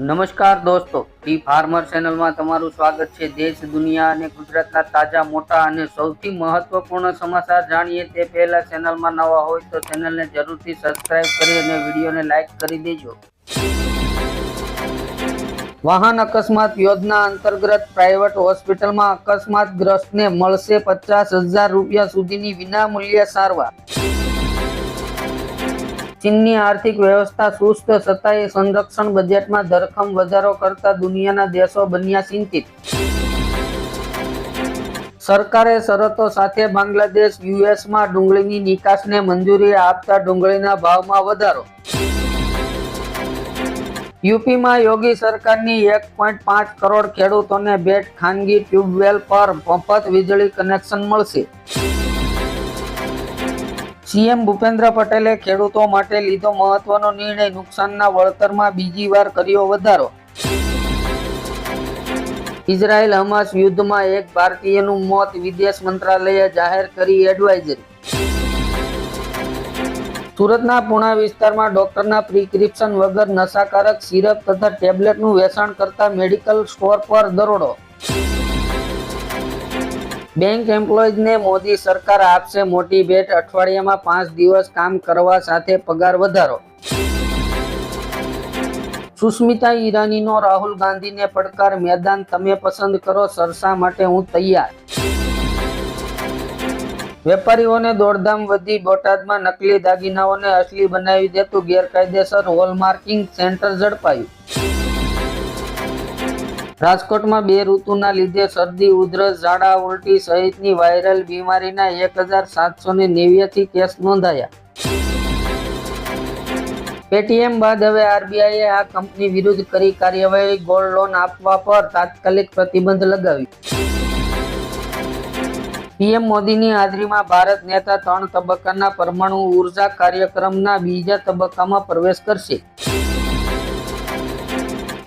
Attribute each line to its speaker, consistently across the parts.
Speaker 1: નમસ્કાર દોસ્તો, T farmer ચેનલમાં તમારું સ્વાગત છે. દેશ, દુનિયા અને ગુજરાતના તાજા, મોટા અને સૌથી મહત્વપૂર્ણ સમાચાર જાણીએ તે પહેલા ચેનલમાં નવા હોય તો ચેનલને જરૂરથી સબસ્ક્રાઇબ કરી અને વિડીયોને લાઈક કરી દેજો. વાહન અકસ્માત યોજના અંતર્ગત પ્રાઇવેટ હોસ્પિટલમાં અકસ્માતગ્રસ્તને મળશે પચાસ હજાર રૂપિયા સુધીની વિનામૂલ્ય સારવાર. ચીનની આર્થિક વ્યવસ્થા સુસ્ત છતાંય સંરક્ષણ બજેટમાં ધરખમ વધારો કરતા દુનિયાના દેશો બન્યા ચિંતિત. સરકારે શરતો સાથે બાંગ્લાદેશ, યુએસમાં ડુંગળીની નિકાસને મંજૂરી આપતા ડુંગળીના ભાવમાં વધારો. યુપીમાં યોગી સરકારની એક પોઈન્ટ પાંચ કરોડ ખેડૂતોને બેટ ખાનગી ટ્યુબવેલ પર મફત વીજળી કનેક્શન મળશે. સીએમ ભૂપેન્દ્ર પટેલે ખેડૂતો માટે લીધો મહત્વનો નિર્ણય નુકસાનના વળતરમાં બીજી વાર કર્યો વધારો. ઇઝરાયલ હમાસ યુદ્ધમાં એક ભારતીયનું મોત વિદેશ મંત્રાલયે જાહેર કરી એડવાઇઝરી. સુરતના પુણા વિસ્તારમાં ડોક્ટરના પ્રિસ્ક્રિપ્શન વગર નશાકારક સિરપ તથા ટેબ્લેટનું વેચાણ કરતા મેડિકલ સ્ટોર પર દરોડો. બેંક એમ્પ્લોઈઝને મોદી સરકાર આપશે મોટી ભેટ. અઠવાડિયામાં પાંચ દિવસ કામ કરવા સાથે પગાર વધારો. સુસ્મિતા ઈરાનીનો રાહુલ ગાંધીને પડકાર. મેદાન તમે પસંદ કરો, સરસા માટે હું તૈયાર. વેપારીઓને દોડધામ વધી. બોટાદમાં નકલી દાગીનાઓને અસલી બનાવી દેતું ગેરકાયદેસર હોલમાર્કિંગ સેન્ટર ઝડપાયું. રાજકોટમાં બે ઋતુના લીધે શરદી, ઉધરસ, ઝાડા, ઉલટી સહિતની વાયરલ બીમારીના એક હજાર સાતસો ને નેવ્યાસી કેસ નોંધાયા. પેટીએમ બાદ હવે આરબીઆઈએ આ કંપની વિરુદ્ધ કરી કાર્યવાહી ગોલ્ડ લોન આપવા પર તાત્કાલિક પ્રતિબંધ લગાવ્યો. પીએમ મોદીની હાજરીમાં ભારત નેતા ત્રણ તબક્કાના પરમાણુ ઊર્જા કાર્યક્રમના બીજા તબક્કામાં પ્રવેશ કરશે.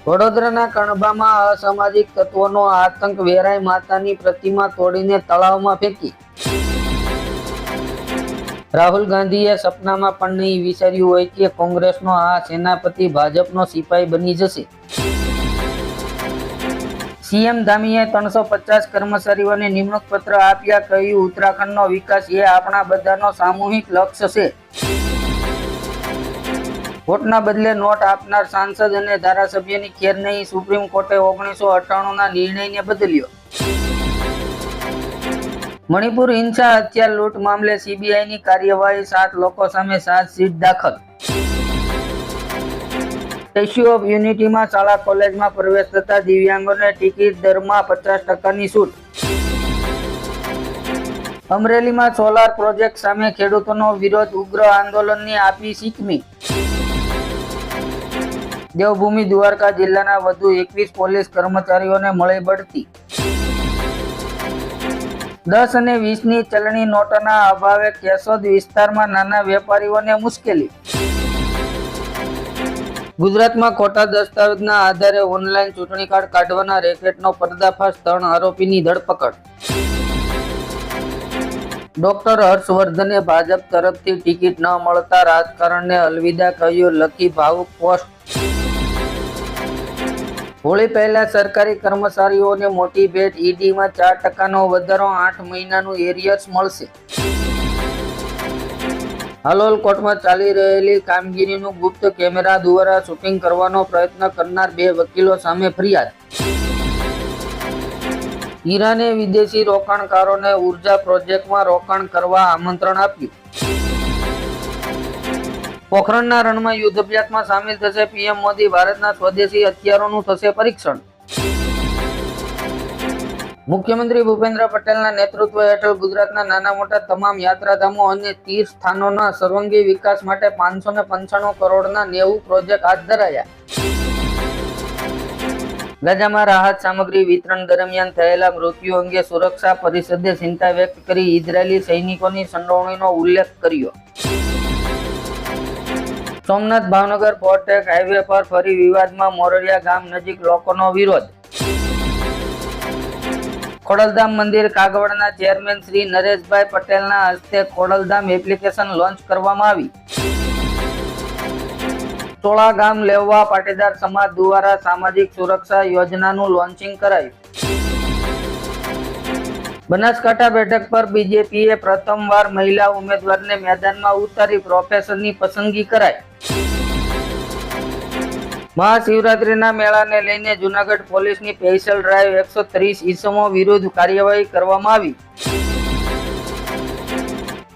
Speaker 1: વડોદરાના કણભામાં અસામાજિક તત્વોનો આતંક વેરાઈ માતાની પ્રતિમા તોડીને તળાવમાં ફેંકી. રાહુલ ગાંધીએ સપનામાં પણ નહીં વિચાર્યું હોય કે કોંગ્રેસનો આ સેનાપતિ ભાજપનો સિપાઈ બની જશે. સીએમ ધામીએ ત્રણસો પચાસ કર્મચારીઓને નિમણૂક પત્ર આપ્યા, કહ્યું, ઉત્તરાખંડનો વિકાસ એ આપણા બધાનો સામૂહિક લક્ષ્ય છે. વોટના બદલે નોટ આપનાર સાંસદ અને ધારાસભ્યની ખેર નહીં, સુપ્રીમ કોર્ટે ઓગણીસો અઠ્ઠાણુંના નિર્ણયને બદલ્યો. મણિપુર હિંસા હત્યા લૂંટ મામલે સીબીઆઈની કાર્યવાહી સાત લોકો સામે ચાર્જશીટ દાખલ. સ્ટેચ્યુ ઓફ યુનિટીમાં શાળા કોલેજમાં પ્રવેશ થતા દિવ્યાંગોને ટિકિટ દરમાં પચાસ ટકાની છૂટ. અમરેલીમાં સોલાર પ્રોજેક્ટ સામે ખેડૂતોનો વિરોધ, ઉગ્ર આંદોલનની આપી સિકમી દેવભૂમિ દ્વારકા જિલ્લાના વધુ એકવીસ પોલીસ કર્મચારીઓને મળી બઢતી. દસ અને વીસની ચલણી નોટોના અભાવે કેશોદ વિસ્તારમાં નાના વેપારીઓને મુશ્કેલી. ગુજરાતમાં ખોટા દસ્તાવેજના આધારે ઓનલાઈન ચૂંટણી કાર્ડ કાઢવાના રેકેટનો પર્દાફાશ ત્રણ આરોપીની ધરપકડ. ડોક્ટર હર્ષવર્ધને ભાજપ તરફથી ટિકિટ ન મળતા રાજકારણને અલવિદા કહ્યું લખી ભાવુક પોસ્ટ હોળી પહેલા સરકારી કર્મચારીઓને મોટી ભેટ, ઈડીમાં ચાર ટકાનો વધારો, આઠ મહિનાનું એરિયર્સ મળશે. હાલોલ કોર્ટમાં ચાલી રહેલી કામગીરીનું ગુપ્ત કેમેરા દ્વારા શૂટિંગ કરવાનો પ્રયત્ન કરનાર બે વકીલો સામે ફરિયાદ. ઈરાને વિદેશી રોકાણકારોને ઊર્જા પ્રોજેક્ટમાં રોકાણ કરવા આમંત્રણ આપ્યું. પોખરણના રણમાં યુદ્ધ અભ્યાસમાં સામેલ થશે પીએમ મોદી. ભારતના સ્વદેશી હથિયારોનું થશે પરીક્ષણ. મુખ્યમંત્રી ભૂપેન્દ્ર પટેલના નેતૃત્વ હેઠળ ગુજરાતના નાના મોટા તમામ યાત્રાધામો અને તીર્થ સ્થાનોના સર્વાંગી વિકાસ માટે પાંચસો ને પંચાણું કરોડના નેવું પ્રોજેક્ટ હાથ ધરાયા. ગાઝામાં રાહત સામગ્રી વિતરણ દરમિયાન થયેલા મૃત્યુ અંગે સુરક્ષા પરિષદે ચિંતા વ્યક્ત કરી ઇઝરાયેલી સૈનિકોની સંડોવણીનો ઉલ્લેખ કર્યો. સોમનાથ ભાવનગર પોર્ટેક હાઈવે પર ફરી વિવાદમાં મોરડિયા ગામ નજીક લોકોનો વિરોધ. ખોડલધામ મંદિર કાગવડના ચેરમેન શ્રી નરેશભાઈ પટેલના હસ્તે ખોડલધામ એપ્લિકેશન લોન્ચ કરવામાં આવી. ચોળા ગામ લેવા પાટીદાર સમાજ દ્વારા સામાજિક સુરક્ષા યોજનાનું લોન્ચિંગ કરાયું. બનાસકાંઠા બેઠક પર બીજેપીએ પ્રથમવાર મહિલા ઉમેદવારને મેદાનમાં ઉતારી પ્રોફેસરની પસંદગી કરાઈ. મહાશિવરાત્રીના મેળાને લઈને જુનાગઢ પોલીસની સ્પેશિયલ ડ્રાઈવ એકસો ત્રીસ ઈસમો વિરુદ્ધ કાર્યવાહી કરવામાં આવી.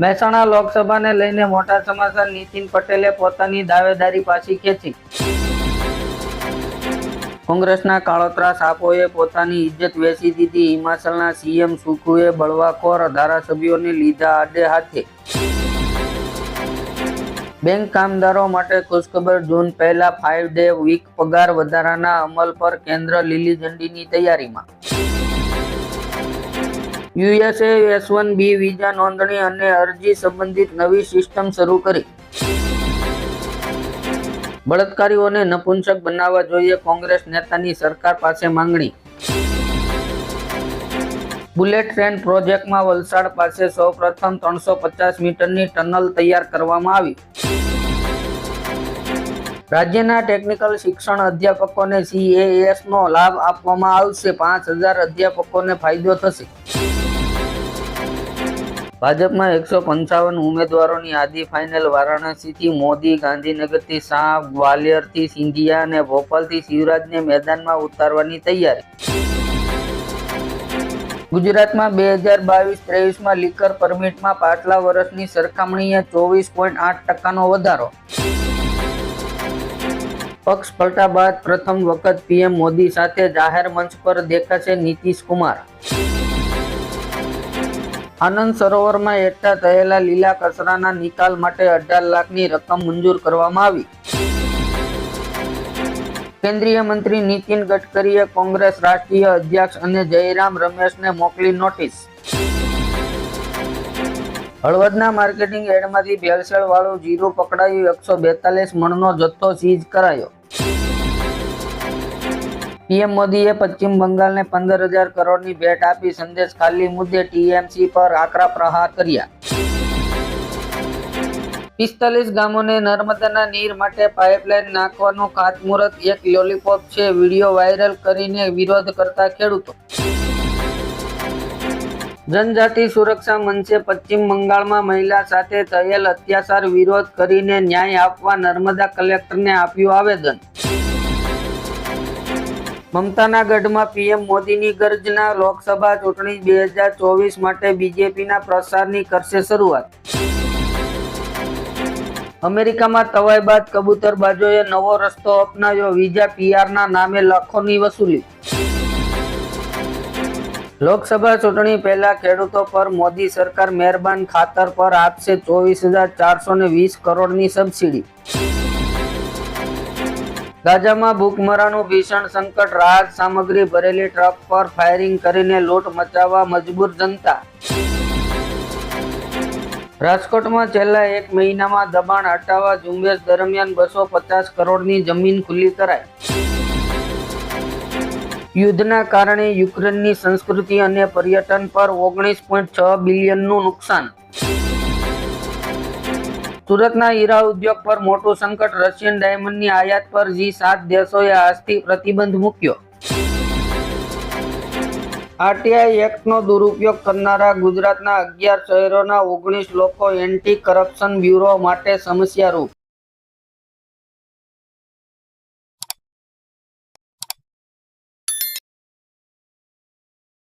Speaker 1: મહેસાણા લોકસભાને લઈને મોટા સમાચાર, નીતિન પટેલે પોતાની દાવેદારી પાછી ખેંચી. કોંગ્રેસના કાળોતરા સાપોએ પોતાની ઇજ્જત વેચી દીધી. હિમાચલના સીએમ સુખુએ બળવાખોર ધારાસભ્યોને લીધા આડે હાથે. બેંક કામદારો માટે ખુશખબર જૂન પહેલા ફાઇવ ડે વીક પગાર વધારાના અમલ પર કેન્દ્ર લીલી ઝંડીની તૈયારીમાં. U S A S one B visa નોંધણી અને અરજી સંબંધિત નવી સિસ્ટમ શરૂ કરી. બળાત્કારીઓને નપુંસક બનાવવા જોઈએ કોંગ્રેસ નેતાની સરકાર પાસે માંગણી. બુલેટ ટ્રેન પ્રોજેક્ટમાં વલસાડ પાસે સૌપ્રથમ ત્રણસો પચાસ મીટરની ટનલ તૈયાર કરવામાં આવી. રાજ્યના ટેકનિકલ શિક્ષણ અધ્યાપકોને સીએએસનો લાભ આપવામાં આવશે. પાંચ હજાર અધ્યાપકોને ફાયદો થશે. ભાજપમાં એકસો પંચાવન ઉમેદવારોની આદિ ફાઇનલ વારાણસીથી મોદી, ગાંધીનગરથી શાહ, ગ્વાલિયરથી સિંધિયા અને ભોપાલથી શિવરાજને મેદાનમાં ઉતારવાની તૈયારી. ગુજરાતમાં બે હજાર બાવીસ ત્રેવીસમાં લીકર પરમિટમાં પાછલા વર્ષની સરખામણીએ ચોવીસ પોઈન્ટ આઠ ટકાનો વધારો. પક્ષ પલટા બાદ પ્રથમ વખત પીએમ મોદી સાથે જાહેર મંચ પર દેખાશે નીતિશ કુમાર. આનંદ સરોવરમાં એકઠા થયેલા લીલા કચરાના નિકાલ માટે અઢાર લાખની રકમ મંજૂર કરવામાં આવી. કેન્દ્રીય મંત્રી નીતિન ગડકરીએ કોંગ્રેસ રાષ્ટ્રીય અધ્યક્ષ અને જયરામ રમેશને મોકલી નોટિસ. હળવદના માર્કેટિંગ એડમાંથી ભેળસેળ વાળું જીરું પકડાયું એકસો બેતાલીસ મણનો જથ્થો સીઝ કરાયો. પીએમ મોદીએ પશ્ચિમ બંગાળને પંદર હજાર કરોડની ભેટ આપી સંદેશ ખાલી મુદ્દે ટીએમસી પર આકરા પ્રહાર કર્યા. પિસ્તાલીસ ગામોને નર્મદાના નીર માટે પાઇપલાઇન નાખવાનું ખાતમુહૂર્ત એક લોલીપોપ છે. વીડિયો વાયરલ કરીને વિરોધ કરતા ખેડૂતો. જનજાતિ સુરક્ષા મંચે પશ્ચિમ બંગાળમાં મહિલા સાથે થયેલ અત્યાચાર વિરોધ કરીને ન્યાય આપવા નર્મદા કલેક્ટરને આપ્યું આવેદન. મમતાના ગઢમાં પીએમ મોદીની ગર્જના લોકસભા ચૂંટણી બે હજાર ચોવીસ માટે બીજેપીના પ્રસારની કરશે શરૂઆત. અમેરિકામાં તવાઈ બાદ કબૂતરબાજોએ નવો રસ્તો અપનાવ્યો. વિઝા પીઆરના નામે લાખોની વસૂલી. લોકસભા ચૂંટણી પહેલા ખેડૂતો પર મોદી સરકાર મહેરબાન ખાતર પર આપશે ચોવીસ હજાર ચારસો ને વીસ કરોડની સબસિડી. ગાજામાં ભૂખમરાનું ભીષણ સંકટ, રાહત સામગ્રી ભરેલી ટ્રક પર ફાયરિંગ કરીને લૂંટ મચાવવા મજબૂર જનતા. રાજકોટમાં છેલ્લા એક મહિનામાં દબાણ હટાવવા ઝુંબેશ દરમિયાન બસો પચાસ કરોડની જમીન ખુલ્લી કરાઈ. યુદ્ધના કારણે યુક્રેનની સંસ્કૃતિ અને પર્યટન પર ઓગણીસ પોઈન્ટ છ બિલિયનનું નુકસાન. સુરતના હીરા ઉદ્યોગ પર મોટું સંકટ રશિયન ડાયમંડની આયાત પર જી સાત દેશોએ આજથી પ્રતિબંધ મૂક્યો. આરટીઆઈ એક્ટનો દુરુપયોગ કરનારા ગુજરાતના અગિયાર શહેરોના ઓગણીસ લોકો એન્ટી કરપ્શન બ્યુરો માટે સમસ્યારૂપ